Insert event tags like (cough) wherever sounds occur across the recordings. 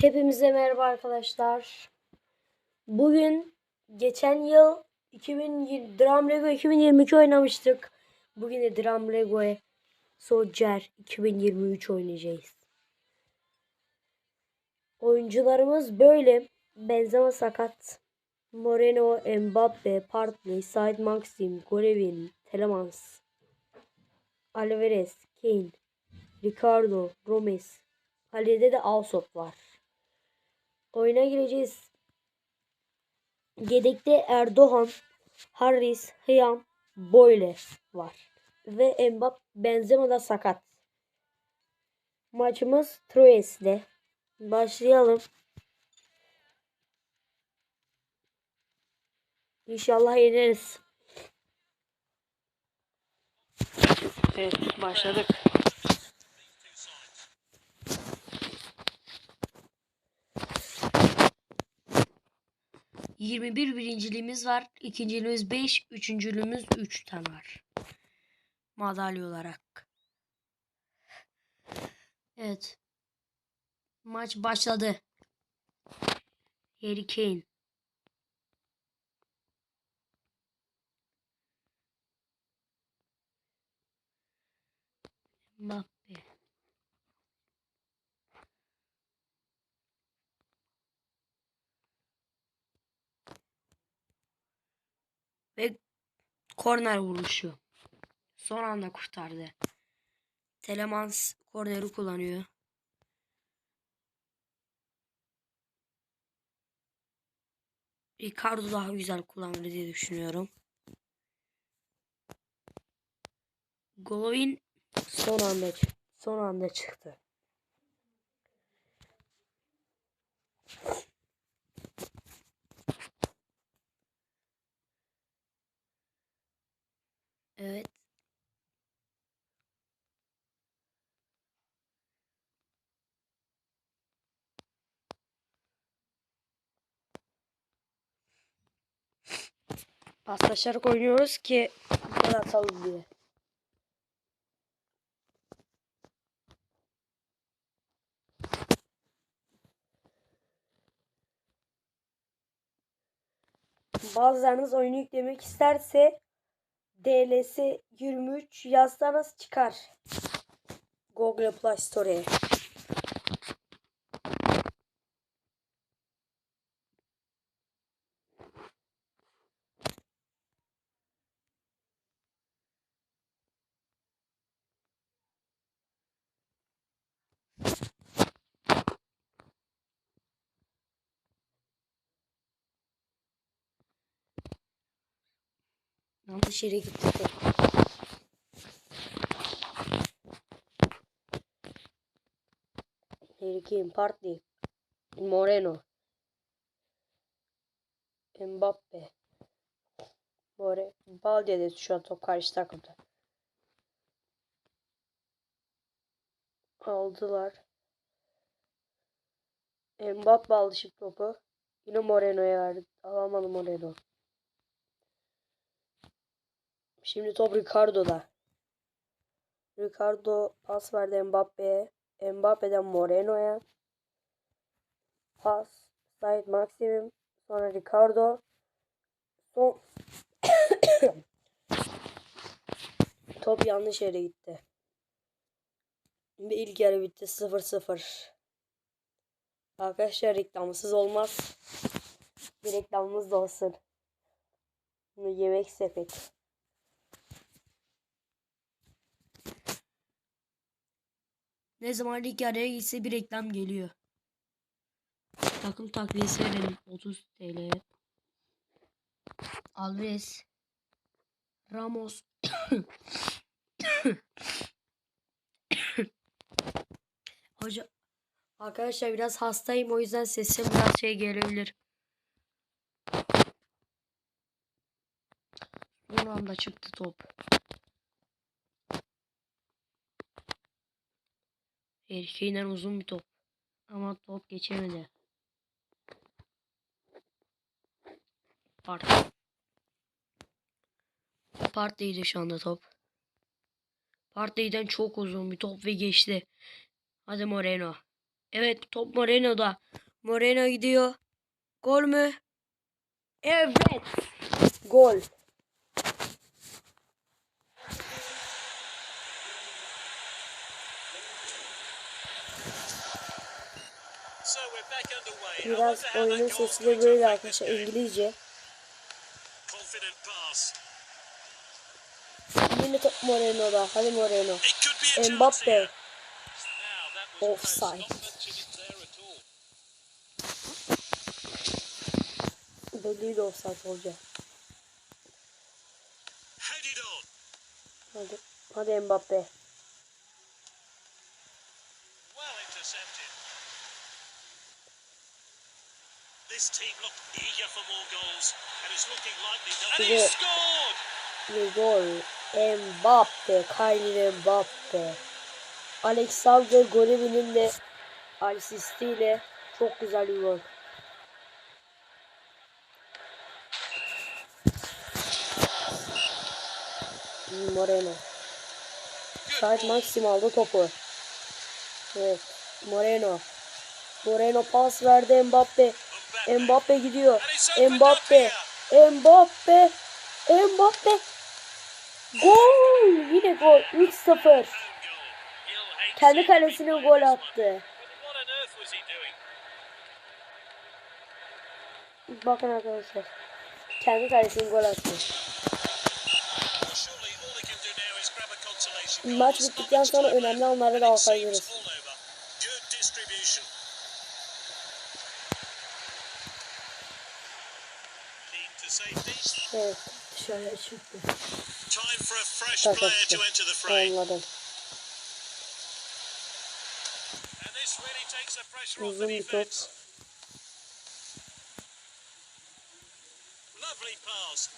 Hepimize merhaba arkadaşlar. Bugün geçen yıl 2020 Drum Lego 2022 oynamıştık. Bugün de Drum Lego Soldier 2023 oynayacağız. Oyuncularımız böyle. Benzema sakat. Moreno, Mbappe, Partey, Said Maxim, Gorevin, Telemans, Alvarez, Kane, Ricardo, Gomez. Kalede de Alsop var. Oyuna gireceğiz. Yedekte Erdoğan, Harris, Hıyam, Boyle var. Ve Mbappe Benzema da sakat. Maçımız Troyes'le. Başlayalım. İnşallah yeneriz. Evet başladık. Yirmi bir birinciliğimiz var. İkinciliğimiz 5. Üçüncülüğümüz 3 tane var. Madalya olarak. Evet. Maç başladı. Harry Kane. Mbappe. Ve korner vuruşu. Son anda kurtardı. Telemans korneri kullanıyor. Ricardo daha güzel kullanır diye düşünüyorum. Golovin son anda son anda çıktı. Evet. Paslaşarak oynuyoruz ki gol atalım diye. Bazılarınız oyunu yüklemek isterse DLS 23 yazsanız çıkar. Google Play Store'ye. Yanlış yere gitti. Harry Kane, Partey, Moreno, Mbappe, More, Balde'de şu an top karşı takımda. Aldılar. Mbappe aldı şimdi topu. Yine Moreno'ya verdi. Alamadı Moreno. Şimdi top Ricardo'da. Ricardo pas verdi Mbappe'ye. Mbappe'den Moreno'ya. Pas. Said Maximum. Sonra Ricardo. Son... (coughs) top yanlış yere gitti. Ve ilk yarı bitti 0-0. Arkadaşlar reklamsız olmaz. Bir reklamımız da olsun. Yemek sepeti. Ne zaman lig araya gitse bir reklam geliyor. Takım takviyesi verelim 30 TL. Alves. Ramos. Hoca Arkadaşlar biraz hastayım o yüzden sesim biraz şey gelebilir. Son anda çıktı top. Erkeğinden uzun bir top. Ama top geçemedi. Part. Parteydi şu anda top. Parteyden çok uzun bir top ve geçti. Hadi Moreno. Evet top Moreno'da. Moreno gidiyor. Gol mü? Evet. Gol. Biraz oyunun sesi de böyle arkadaşlar. İngilizce. Yine top Moreno'da. Hadi Moreno. Mbappe. Offside. all. Belliydi offside olacak. Hadi. Hadi Mbappe. Ve gol. Mbappe. Kylian Mbappe. Alexander Golevi'nin de asistiyle çok güzel bir gol. Moreno. Ball. Maxim aldı topu. Evet. Moreno. Moreno pas verdi Mbappe. Mbappe. Gidiyor. Mbappe. Mbappe. Mbappe. Gol. Yine gol. 3-0. Goal. He'll hate Kendi kalesine gol attı. Bakın arkadaşlar. Kendi kalesine gol attı. Maç bittikten sonra önemli anları da and Evet. Dışarıya çıktı. Time for a fresh Tak player to enter the fray. Anladım. And this really takes the pressure off Uzun the bir top. defense. Lovely pass.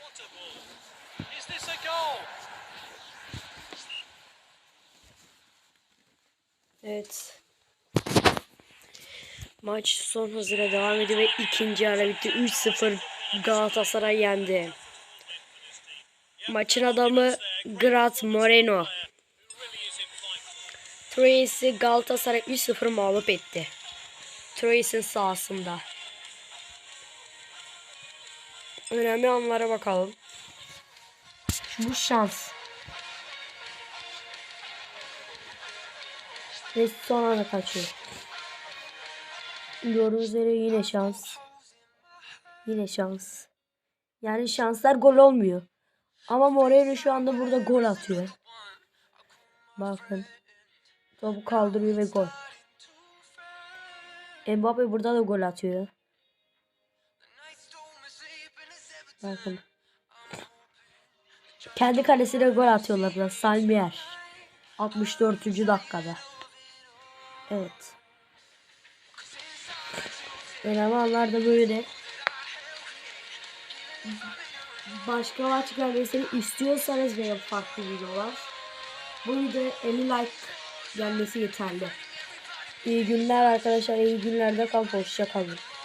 What a ball. Is this a goal? Evet. Maç son hızıyla devam ediyor ve ikinci ara bitti. 3-0 Galatasaray yendi. Maçın adamı Grat Moreno. Tracy Galatasaray 3-0 mağlup etti. Tracy'nin sahasında. Önemli anlara bakalım. Bu şans. Ve son anda kaçıyor. Gördüğünüz üzere yine şans. Yine şans. Yani şanslar gol olmuyor. Ama Moreno şu anda burada gol atıyor. Bakın. Topu kaldırıyor ve gol. Mbappe burada da gol atıyor. Bakın. Kendi kalesine gol atıyorlar da Salmier. 64. dakikada. Evet. Önemli anlar da böyle. Başka maç gelmesini istiyorsanız veya farklı videolar. Bu videoya 50 like gelmesi yeterli. İyi günler arkadaşlar. iyi günlerde kalın. Hoşça kalın.